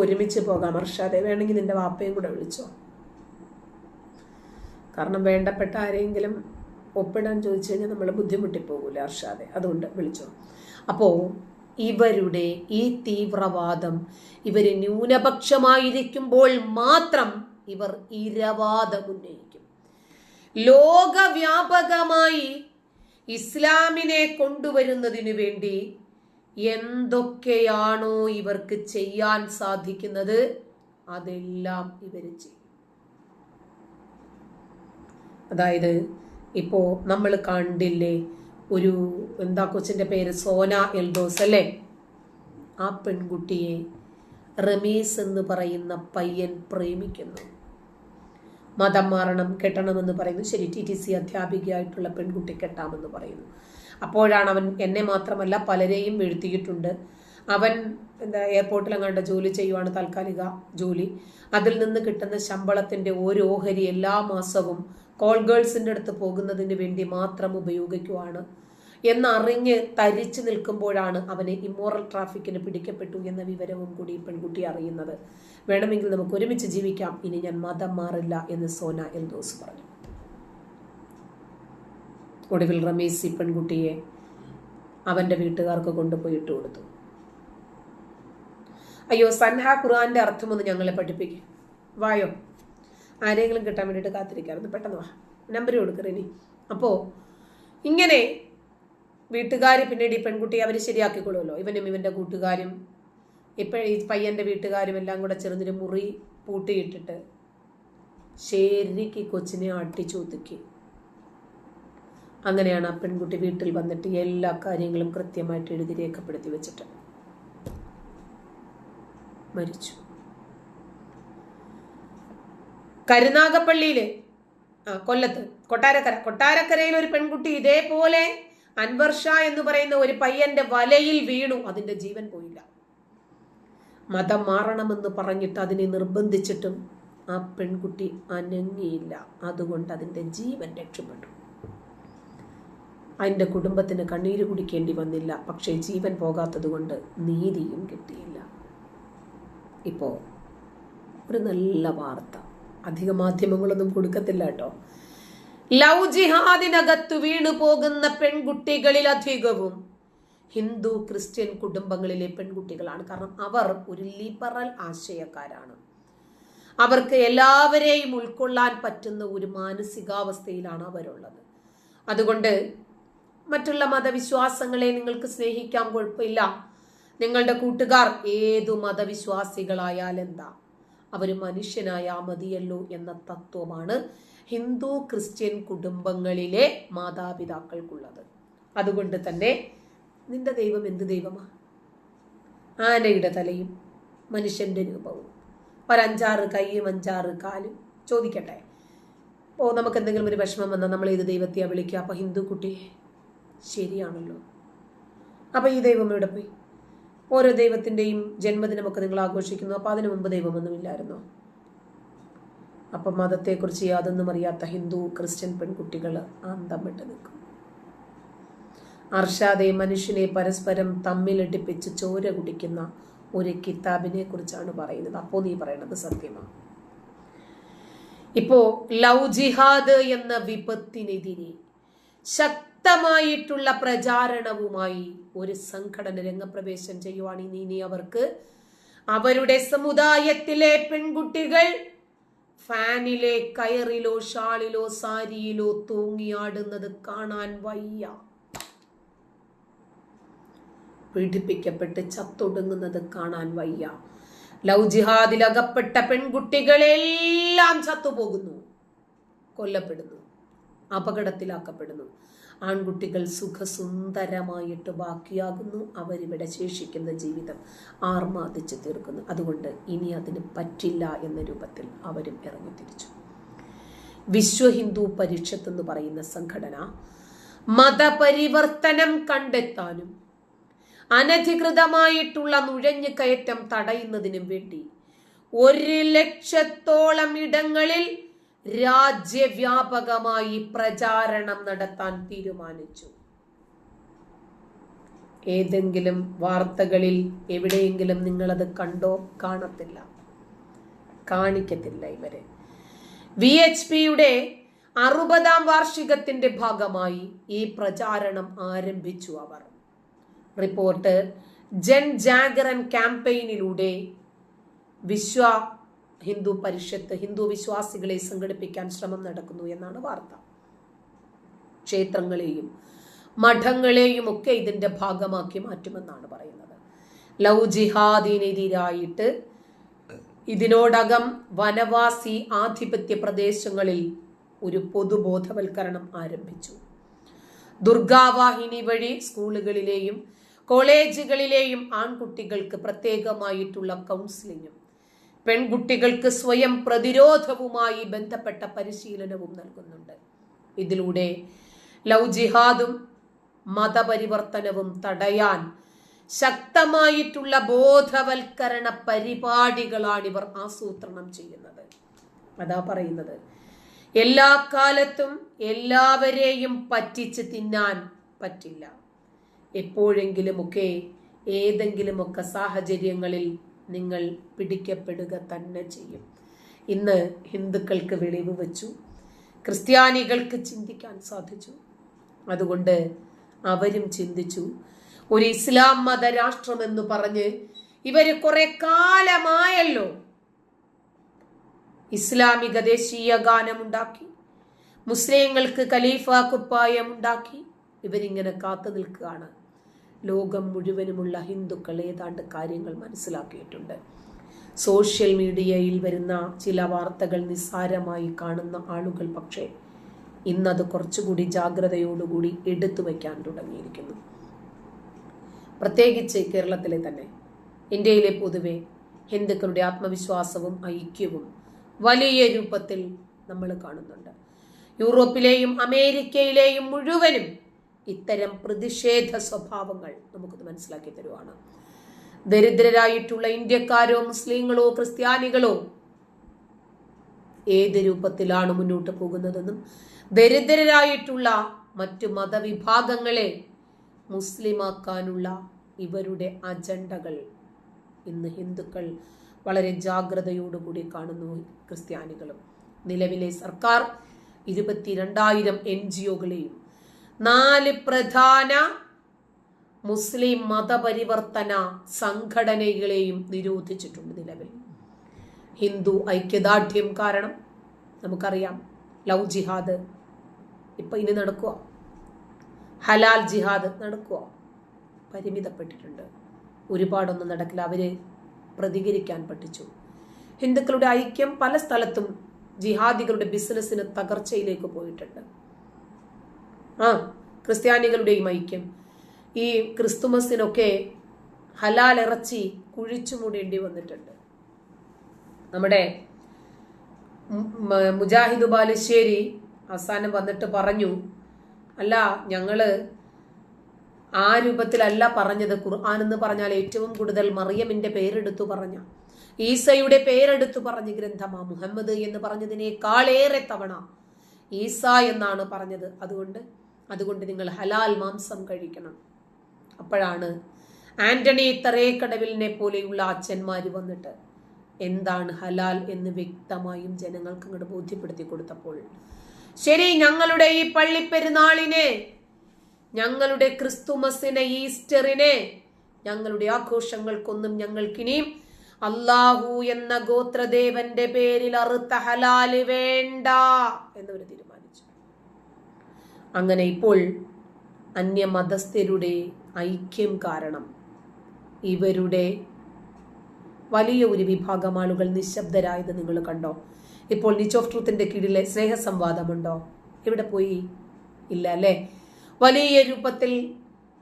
ഒരുമിച്ച് പോകാം. അർഷാദെ വേണമെങ്കിൽ നിന്റെ വാപ്പയും കൂടെ വിളിച്ചോ? കാരണം വേണ്ടപ്പെട്ട ആരെങ്കിലും ഒപ്പിടാൻ ചോദിച്ചു കഴിഞ്ഞാൽ നമ്മൾ ബുദ്ധിമുട്ടി പോകൂല അർഷാദെ. അതുകൊണ്ട് വിളിച്ചോ. അപ്പോൾ ഇവരുടെ ഈ തീവ്രവാദം ഇവർ ന്യൂനപക്ഷമായിരിക്കുമ്പോൾ മാത്രം ഇവർ ഇരവാദം ഉന്നയിക്കും. ലോകവ്യാപകമായി ഇസ്ലാമിനെ കൊണ്ടുവരുന്നതിനു വേണ്ടി എന്തൊക്കെയാണോ ഇവർക്ക് ചെയ്യാൻ സാധിക്കുന്നത് അതെല്ലാം ഇവർ ചെയ്യും. അതായത് ഇപ്പോ നമ്മൾ കണ്ടില്ലേ ഒരു എന്താ കൊച്ചിന്റെ പേര്? സോന എൽദോസ് അല്ലേ? ആ പെൺകുട്ടിയെ റമീസ് എന്ന് പറയുന്ന പയ്യൻ പ്രേമിക്കുന്നു. മതം മാറണം കെട്ടണമെന്ന് പറയുന്നു. ശരി ടി ടി സി അധ്യാപികയായിട്ടുള്ള പെൺകുട്ടി കെട്ടാമെന്ന് പറയുന്നു. അപ്പോഴാണ് അവൻ എന്നെ മാത്രമല്ല പലരെയും വീഴ്ത്തിയിട്ടുണ്ട്. അവൻ എന്താ എയർപോർട്ടിൽ എയർപോർട്ടിലെങ്ങാണ്ട് ജോലി ചെയ്യുവാണ് താൽക്കാലിക ജോലി. അതിൽ നിന്ന് കിട്ടുന്ന ശമ്പളത്തിന്റെ ഒരു ഓഹരി എല്ലാ മാസവും കോൾ ഗേൾസിന്റെ അടുത്ത് പോകുന്നതിന് വേണ്ടി മാത്രം ഉപയോഗിക്കുവാണ്. എന്നറിഞ്ഞ് തരിച്ചു നിൽക്കുമ്പോഴാണ് അവനെ ഇമ്മോറൽ ട്രാഫിക്കിന് പിടിക്കപ്പെട്ടു എന്ന വിവരവും കൂടി പെൺകുട്ടി അറിയുന്നത്. വേണമെങ്കിൽ നമുക്ക് ഒരുമിച്ച് ജീവിക്കാം. ഇനി ഞാൻ മതം മാറില്ല എന്ന് സോന എൽദോസ് പറഞ്ഞു. ഒടുവിൽ റമീസ് ഈ പെൺകുട്ടിയെ അവന്റെ വീട്ടുകാർക്ക് കൊണ്ടുപോയി ഇട്ട് കൊടുത്തു. അയ്യോ സൻഹ ഖുർആന്റെ അർത്ഥമൊന്ന് ഞങ്ങളെ പഠിപ്പിക്കും. വായോ. ആരെങ്കിലും കിട്ടാൻ വേണ്ടിയിട്ട് കാത്തിരിക്കാറുണ്ട്. പെട്ടെന്ന് വാ. നമ്പർ കൊടുക്കറിനി അപ്പോൾ ഇങ്ങനെ വീട്ടുകാർ പിന്നീട് ഈ പെൺകുട്ടിയെ അവർ ശരിയാക്കിക്കൊള്ളുമല്ലോ ഇവനും ഇവന്റെ കൂട്ടുകാരും ഇപ്പോഴും ഈ പയ്യന്റെ വീട്ടുകാരും എല്ലാം കൂടെ ചെറുതിന് മുറി പൂട്ടിയിട്ടിട്ട് ശരിക്ക് കൊച്ചിനെ അട്ടിച്ചൊതുക്കി അങ്ങനെയാണ് ആ പെൺകുട്ടി വീട്ടിൽ വന്നിട്ട് എല്ലാ കാര്യങ്ങളും കൃത്യമായിട്ട് എഴുതി രേഖപ്പെടുത്തി വെച്ചിട്ട്. മരിച്ചു. കരുനാഗപ്പള്ളിയിലെ ആ കൊല്ലത്ത് കൊട്ടാരക്കര കൊട്ടാരക്കരയിൽ ഒരു പെൺകുട്ടി ഇതേപോലെ അൻവർ ഷാ എന്ന് പറയുന്ന ഒരു പയ്യന്റെ വലയിൽ വീണു. അതിന്റെ ജീവൻ പോയില്ല. മതം മാറണമെന്ന് പറഞ്ഞിട്ട് അതിനെ നിർബന്ധിച്ചിട്ടും ആ പെൺകുട്ടി അനങ്ങിയില്ല. അതുകൊണ്ട് അതിന്റെ ജീവൻ രക്ഷപ്പെട്ടു. അതിന്റെ കുടുംബത്തിന് കണ്ണീര് കുടിക്കേണ്ടി വന്നില്ല. പക്ഷേ ജീവൻ പോകാത്തതുകൊണ്ട് നീതിയും കിട്ടിയില്ല. ഇപ്പോൾ ഒരു നല്ല വാർത്ത. അധിക മാധ്യമങ്ങളൊന്നും കൊടുക്കത്തില്ല കേട്ടോ. ലവ് ജിഹാദിനകത്ത് വീണു പോകുന്ന പെൺകുട്ടികളിൽ അധികവും ഹിന്ദു ക്രിസ്ത്യൻ കുടുംബങ്ങളിലെ പെൺകുട്ടികളാണ്. കാരണം അവർ ഒരു ലിബറൽ ആശയക്കാരാണ്. അവർക്ക് എല്ലാവരെയും ഉൾക്കൊള്ളാൻ പറ്റുന്ന ഒരു മാനസികാവസ്ഥയിലാണ് അവരുള്ളത്. അതുകൊണ്ട് മറ്റുള്ള മതവിശ്വാസങ്ങളെ നിങ്ങൾക്ക് സ്നേഹിക്കാൻ കുഴപ്പമില്ല നിങ്ങളുടെ കൂട്ടുകാർ ഏതു മതവിശ്വാസികളായാൽ എന്താ? അവർ മനുഷ്യനായാ മതിയല്ലോ എന്ന തത്വമാണ് ഹിന്ദു ക്രിസ്ത്യൻ കുടുംബങ്ങളിലെ മാതാപിതാക്കൾക്കുള്ളത്. അതുകൊണ്ട് തന്നെ നിന്റെ ദൈവം എന്ത് ദൈവമാ? ആനയുടെ തലയും മനുഷ്യന്റെ രൂപവും. ഒരഞ്ചാറ് കൈയും അഞ്ചാറ് കാലും. ചോദിക്കട്ടെ? ഓ നമുക്ക് എന്തെങ്കിലും ഒരു വിഷമം വന്നാൽ നമ്മൾ ഏത് ദൈവത്തെയാണ് വിളിക്കുക? അപ്പോൾ ഹിന്ദു കുട്ടി ശരിയാണല്ലോ. അപ്പൊ ഈ ദൈവം എവിടെ പോയി? ഓരോ ദൈവത്തിന്റെയും ജന്മദിനമൊക്കെ നിങ്ങൾ ആഘോഷിക്കുന്നു. അപ്പൊ അതിനു മുമ്പ് ദൈവമൊന്നുമില്ലായിരുന്നോ? അപ്പം മതത്തെക്കുറിച്ച് യാതൊന്നും അറിയാത്ത ഹിന്ദു ക്രിസ്ത്യൻ പെൺകുട്ടികൾ അന്തം വിട്ട് നിൽക്കും. അർഷാദെ മനുഷ്യനെ പരസ്പരം തമ്മിലടിപ്പിച്ച് ചോര കുടിക്കുന്ന ഒരു കിതാബിനെ കുറിച്ചാണ് പറയുന്നത്. അപ്പോൾ നീ പറയണത് സത്യമാണ് ഇപ്പോ ലവ് ജിഹാദ് എന്ന വിപത്തിനെതിരെ ശക്തമായിട്ടുള്ള പ്രചാരണവുമായി ഒരു സംഘടന രംഗപ്രവേശം ചെയ്യുവാണ് ഇനി അവർക്ക്. അവരുടെ സമുദായത്തിലെ പെൺകുട്ടികൾ ഫാനിലെ കയറിലോ ഷാളിലോ സാരിയിലോ തൂങ്ങിയാടുന്നത് കാണാൻ വയ്യ. പീഡിപ്പിക്കപ്പെട്ട് ചത്തൊടുങ്ങുന്നത് കാണാൻ വയ്യ. ലവ് ജിഹാദിൽ അകപ്പെട്ട പെൺകുട്ടികളെല്ലാം ചത്തുപോകുന്നു. കൊല്ലപ്പെടുന്നു. അപകടത്തിലാക്കപ്പെടുന്നു. ആൺകുട്ടികൾ സുഖസുന്ദരമായിട്ട് ബാക്കിയാകുന്നു. അവരിവിടെ ശേഷിക്കുന്ന ജീവിതം ആർമാദിച്ച് തീർക്കുന്നു. അതുകൊണ്ട് ഇനി അതിന് പറ്റില്ല എന്ന രൂപത്തിൽ അവരും ഇറങ്ങി തിരിച്ചു. വിശ്വ ഹിന്ദു പരിഷത്ത് എന്ന് പറയുന്ന സംഘടന മതപരിവർത്തനം കണ്ടെത്താനും അനധികൃതമായിട്ടുള്ള നുഴഞ്ഞു കയറ്റം തടയുന്നതിനും വേണ്ടി ഒരു ലക്ഷത്തോളം ഇടങ്ങളിൽ രാജ്യവ്യാപകമായി പ്രചാരണം നടത്താൻ തീരുമാനിച്ചു. ഏതെങ്കിലും വാർത്തകളിൽ എവിടെയെങ്കിലും നിങ്ങളത് കണ്ടോ? കാണത്തില്ല. കാണിക്കത്തില്ല ഇവരെ. വി എച്ച് പിയുടെ അറുപതാം വാർഷികത്തിന്റെ ഭാഗമായി ഈ പ്രചാരണം ആരംഭിച്ചു അവർ. റിപ്പോർട്ട് ജൻ ജാഗരൻ ക്യാമ്പയിനിലൂടെ വിശ്വ ഹിന്ദു പരിഷത്ത് ഹിന്ദു വിശ്വാസികളെ സംഘടിപ്പിക്കാൻ ശ്രമം നടക്കുന്നു എന്നാണ് വാർത്ത. ക്ഷേത്രങ്ങളെയും മഠങ്ങളെയും ഒക്കെ ഇതിന്റെ ഭാഗമാക്കി മാറ്റുമെന്നാണ് പറയുന്നത്. ലവ് ജിഹാദിനെതിരായിട്ട് ഇതിനോടകം വനവാസി ആധിപത്യ പ്രദേശങ്ങളിൽ ഒരു പൊതുബോധവൽക്കരണം ആരംഭിച്ചു. ദുർഗാവാഹിനി വഴി സ്കൂളുകളിലെയും കോളേജുകളിലെയും ആൺകുട്ടികൾക്ക് പ്രത്യേകമായിട്ടുള്ള കൗൺസിലിങ്ങും പെൺകുട്ടികൾക്ക് സ്വയം പ്രതിരോധവുമായി ബന്ധപ്പെട്ട പരിശീലനവും നൽകുന്നുണ്ട്. ഇതിലൂടെ ലവ് ജിഹാദും മതപരിവർത്തനവും തടയാൻ ശക്തമായിട്ടുള്ള ബോധവൽക്കരണ പരിപാടികളാണ് ഇവർ ആസൂത്രണം ചെയ്യുന്നത്. അതാ പറയുന്നത് എല്ലാ കാലത്തും എല്ലാവരെയും പറ്റിച്ച് തിന്നാൻ പറ്റില്ല. എപ്പോഴെങ്കിലുമൊക്കെ ഏതെങ്കിലുമൊക്കെ സാഹചര്യങ്ങളിൽ നിങ്ങൾ പിടിക്കപ്പെടുക തന്നെ ചെയ്യും. ഇന്ന് ഹിന്ദുക്കൾക്ക് വെളിവ് വെച്ചു. ക്രിസ്ത്യാനികൾക്ക് ചിന്തിക്കാൻ സാധിച്ചു. അതുകൊണ്ട് അവരും ചിന്തിച്ചു. ഒരു ഇസ്ലാം മത രാഷ്ട്രം എന്ന് പറഞ്ഞ് ഇവർ കുറെ കാലമായല്ലോ ഇസ്ലാമിക ദേശീയ ഗാനമുണ്ടാക്കി മുസ്ലിങ്ങൾക്ക് ഖലീഫ കുപ്പായം ഉണ്ടാക്കി ഇവരിങ്ങനെ കാത്തു നിൽക്കുകയാണ്. ലോകം മുഴുവനുമുള്ള ഹിന്ദുക്കൾ ഏതാണ്ട് കാര്യങ്ങൾ മനസ്സിലാക്കിയിട്ടുണ്ട്. സോഷ്യൽ മീഡിയയിൽ വരുന്ന ചില വാർത്തകൾ നിസ്സാരമായി കാണുന്ന ആളുകൾ പക്ഷേ ഇന്നത് കുറച്ചുകൂടി ജാഗ്രതയോടുകൂടി എടുത്തു വയ്ക്കാൻ തുടങ്ങിയിരിക്കുന്നു. പ്രത്യേകിച്ച് കേരളത്തിലെ തന്നെ. ഇന്ത്യയിലെ പൊതുവെ ഹിന്ദുക്കളുടെ ആത്മവിശ്വാസവും ഐക്യവും വലിയ രൂപത്തിൽ നമ്മൾ കാണുന്നുണ്ട്. യൂറോപ്പിലെയും അമേരിക്കയിലെയും മുഴുവനും ഇത്തരം പ്രതിഷേധ സ്വഭാവങ്ങൾ നമുക്കത് മനസ്സിലാക്കി തരുവാണ്. ദരിദ്രരായിട്ടുള്ള ഇന്ത്യക്കാരോ മുസ്ലിങ്ങളോ ക്രിസ്ത്യാനികളോ ഏത് രൂപത്തിലാണ് മുന്നോട്ട് പോകുന്നതെന്നും ദരിദ്രരായിട്ടുള്ള മറ്റു മതവിഭാഗങ്ങളെ മുസ്ലിമാക്കാനുള്ള ഇവരുടെ അജണ്ടകൾ ഇന്ന് ഹിന്ദുക്കൾ വളരെ ജാഗ്രതയോടുകൂടി കാണുന്നു ക്രിസ്ത്യാനികളും. നിലവിലെ സർക്കാർ ഇരുപത്തിരണ്ടായിരം എൻ ജി ഒകളെയും നാല് പ്രധാന മുസ്ലിം മതപരിവർത്തന സംഘടനകളെയും നിരോധിച്ചിട്ടുണ്ട് നിലവിൽ. ഹിന്ദു ഐക്യദാർഢ്യം കാരണം നമുക്കറിയാം ലവ് ജിഹാദ് ഇപ്പൊ ഇനി നടക്കുക. ഹലാൽ ജിഹാദ് നടക്കുക. പരിമിതപ്പെട്ടിട്ടുണ്ട്. ഒരുപാടൊന്നും നടക്കില്ല. അവർ പ്രതികരിക്കാൻ പഠിച്ചു ഹിന്ദുക്കളുടെ ഐക്യം പല സ്ഥലത്തും ജിഹാദികളുടെ ബിസിനസ്സിന് തകർച്ചയിലേക്ക് പോയിട്ടുണ്ട്. ആ ക്രിസ്ത്യാനികളുടെയും ഐക്യം ഈ ക്രിസ്തുമസിനൊക്കെ ഹലാൽ ഇറച്ചി കുഴിച്ചു മൂടേണ്ടി വന്നിട്ടുണ്ട്. നമ്മുടെ മുജാഹിദ് ബാലുശ്ശേരി അവസാനം വന്നിട്ട് പറഞ്ഞു അല്ല ഞങ്ങൾ ആ രൂപത്തിലല്ല പറഞ്ഞത്. ഖുർആൻ എന്ന് പറഞ്ഞാൽ ഏറ്റവും കൂടുതൽ മറിയമിന്റെ പേരെടുത്തു പറഞ്ഞ ഈസയുടെ പേരെടുത്തു പറഞ്ഞ ഗ്രന്ഥമാ മുഹമ്മദ് എന്ന് പറഞ്ഞതിനേക്കാളേറെ തവണ ഈസ എന്നാണ് പറഞ്ഞത്. അതുകൊണ്ട് അതുകൊണ്ട് നിങ്ങൾ ഹലാൽ മാംസം കഴിക്കണം. അപ്പോഴാണ് ആന്റണി തറേക്കടവിലിനെ പോലെയുള്ള അച്ഛന്മാർ വന്നിട്ട് എന്താണ് ഹലാൽ എന്ന് വ്യക്തമായും ജനങ്ങൾക്ക് ഇങ്ങോട്ട് ബോധ്യപ്പെടുത്തി കൊടുത്തപ്പോൾ ശരി ഞങ്ങളുടെ ഈ പള്ളിപ്പെരുന്നാളിനെ ഞങ്ങളുടെ ക്രിസ്തുമസിനെ ഈസ്റ്ററിനെ ഞങ്ങളുടെ ആഘോഷങ്ങൾക്കൊന്നും ഞങ്ങൾക്കിനിയും അള്ളാഹു എന്ന ഗോത്രദേവന്റെ പേരിൽ അറുത്ത ഹലാൽ വേണ്ട എന്നൊരു തീരുമാനിച്ചു അങ്ങനെ ഇപ്പോൾ അന്യമതസ്ഥരുടെ ഐക്യം കാരണം. ഇവരുടെ വലിയ ഒരു വിഭാഗം ആളുകൾ നിശബ്ദരായത് നിങ്ങൾ കണ്ടോ? ഇപ്പോൾ നിച്ച് ഓഫ് ട്രൂത്തിന്റെ കീഴിലെ സ്നേഹസംവാദമുണ്ടോ? എവിടെ പോയി? ഇല്ല അല്ലേ? വലിയ രൂപത്തിൽ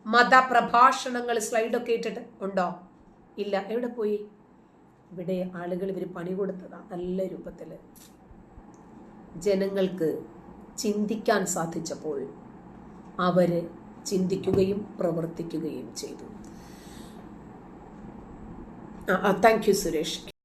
മതപ്രഭാഷണങ്ങൾ സ്ലൈഡൊക്കെ ഇട്ടിട്ട് ഉണ്ടോ? ഇല്ല എവിടെ പോയി? ഇവിടെ ആളുകൾ ഇവർ പണി കൊടുത്തതാണ് നല്ല രൂപത്തിൽ ജനങ്ങൾക്ക് ചിന്തിക്കാൻ സാധിച്ചപ്പോൾ അവർ ചിന്തിക്കുകയും പ്രവർത്തിക്കുകയും ചെയ്തു. Thank you Suresh.